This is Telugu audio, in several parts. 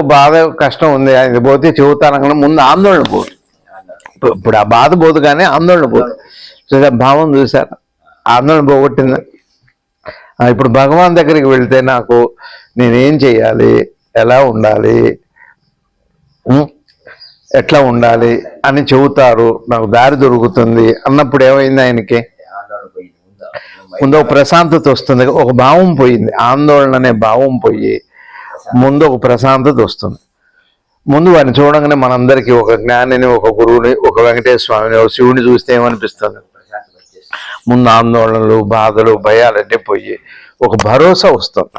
బాధ కష్టం ఉంది. ఇది పోతే చెబుతానగానే ముందు ఆందోళన పోదు. ఇప్పుడు- ఆ బాధ పోదు కానీ ఆందోళన పోదు. చూసా భావం చూసారు? ఆందోళన పోగొట్టింది. ఇప్పుడు భగవాన్ దగ్గరికి వెళితే నాకు నేనేం చేయాలి ఎలా ఉండాలి? ఎట్లా ఉండాలి? అని చెబుతారు. నాకు దారి దొరుకుతుంది. అన్నప్పుడు ఏమైంది ఆయనకి? ముందు ముందు ఒక ప్రశాంతత వస్తుంది. ఒక భావం పోయింది. ఆందోళన అనే భావం పోయి ముందు ఒక ప్రశాంతత వస్తుంది. ముందు వారిని చూడంగానే మనందరికీ ఒక జ్ఞానిని ఒక గురువుని ఒక వెంకటేశ్వర స్వామిని ఒక శివుని చూస్తే ఏమనిపిస్తుంది? ముందు ఆందోళనలు బాధలు భయాలన్నీ పోయి ఒక భరోసా వస్తుంది.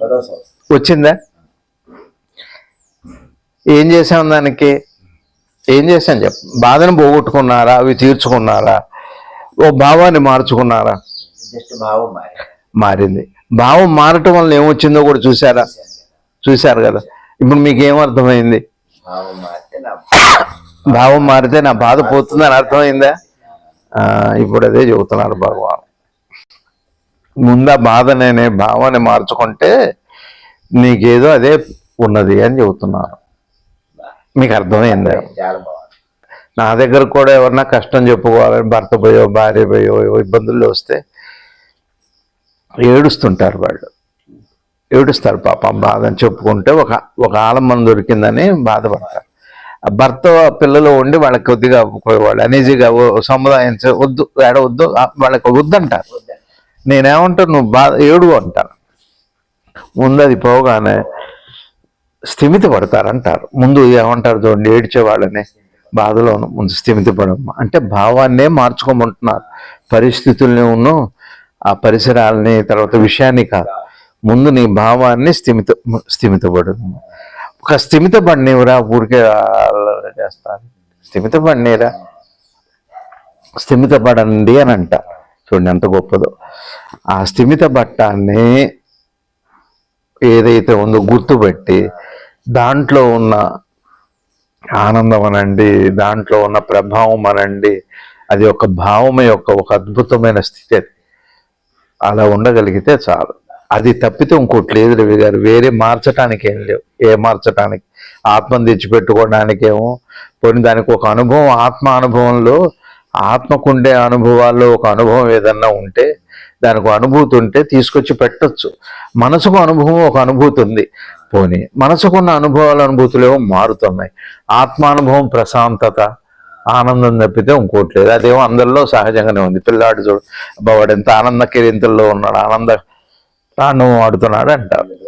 భరోసా వస్తుంది వచ్చిందా? ఏం చేసాం దానికి? ఏం చేశాం చెప్ప? బాధను పోగొట్టుకున్నారా? అవి తీర్చుకున్నారా? ఓ భావాన్ని మార్చుకున్నారా? జస్ట్ భావం మారి మారింది. భావం మారటం వల్ల ఏమొచ్చిందో కూడా చూసారా చూశారు కదా. ఇప్పుడు మీకు ఏమర్థమైంది భావం మారితే నా బాధ. పోతుందని అర్థమైందా? ఇప్పుడు అదే చెబుతున్నారు భగవాన్. ముందా బాధనే భావాన్ని మార్చుకుంటే నీకేదో అదే ఉన్నది అని చెబుతున్నారు. మీకు అర్థమైందా? నా దగ్గర కూడా ఎవరన్నా కష్టం చెప్పుకోవాలని భర్త పోయో భార్య పోయో ఇబ్బందులు వస్తే ఏడుస్తుంటారు వాళ్ళు. ఏడుస్తారు పాపం బాధ అని చెప్పుకుంటే ఒక ఒక ఆలంబనం దొరికిందని బాధపడతారు. ఆ భర్త పిల్లలు ఉండి వాళ్ళకి కొద్దిగా వాళ్ళు అనేజీగా సముదాయం వద్దు ఏడవద్దు వద్దు వాళ్ళకి వద్దంటారు నేనేమంటాను నువ్వు బాధ ఏడు అంటాను ముందు అది పోగానే స్థిమిత పడతారంటారు. ముందు ఏమంటారు చూడండి ఏడ్చే వాళ్ళని బాధలోను ముందు స్థిమిత పడమ్మ. అంటే భావాన్నే మార్చుకోమంటున్నారు. పరిస్థితుల్ని ఉన్ను ఆ పరిసరాలని తర్వాత విషయాన్ని కాదు ముందు నీ భావాన్ని స్థిమిత స్థిమితపడు ఒక స్థిమితపడినవురా ఊరికే చేస్తాను. స్థిమిత పడినరా స్థిమిత పడండి అని అంట. చూడండి ఎంత గొప్పదో. ఆ స్థిమిత పట్టాన్ని ఏదైతే ఉందో గుర్తుపెట్టి దాంట్లో ఉన్న ఆనందం అనండి దాంట్లో ఉన్న ప్రభావం అనండి అది ఒక భావం యొక్క ఒక అద్భుతమైన స్థితి అది. అలా ఉండగలిగితే చాలు. అది తప్పితే ఇంకోటి లేదు రవి గారు. వేరే మార్చటానికి ఏం లేవు. ఏ మార్చటానికి? ఆత్మను తెచ్చిపెట్టుకోవడానికేమో? పోనీ దానికి ఒక అనుభవం ఆత్మ అనుభవంలో ఆత్మకుండే అనుభవాల్లో ఒక అనుభవం ఏదన్నా ఉంటే దానికి అనుభూతి ఉంటే తీసుకొచ్చి పెట్టచ్చు. మనసుకు అనుభవం ఒక అనుభూతి ఉంది. పోనీ మనసుకున్న అనుభవాల అనుభూతులు ఏమో మారుతున్నాయి. ఆత్మానుభవం ప్రశాంతత ఆనందం తప్పితే ఇంకోటి లేదు. అదేమో అందరిలో సహజంగానే ఉంది. పిల్లాడు చూడు అబ్బా వాడు ఎంత ఆనంద కిరింతల్లో ఉన్నాడు ఆనంద ప్రాణం ఆడుతున్నాడు అంటారు.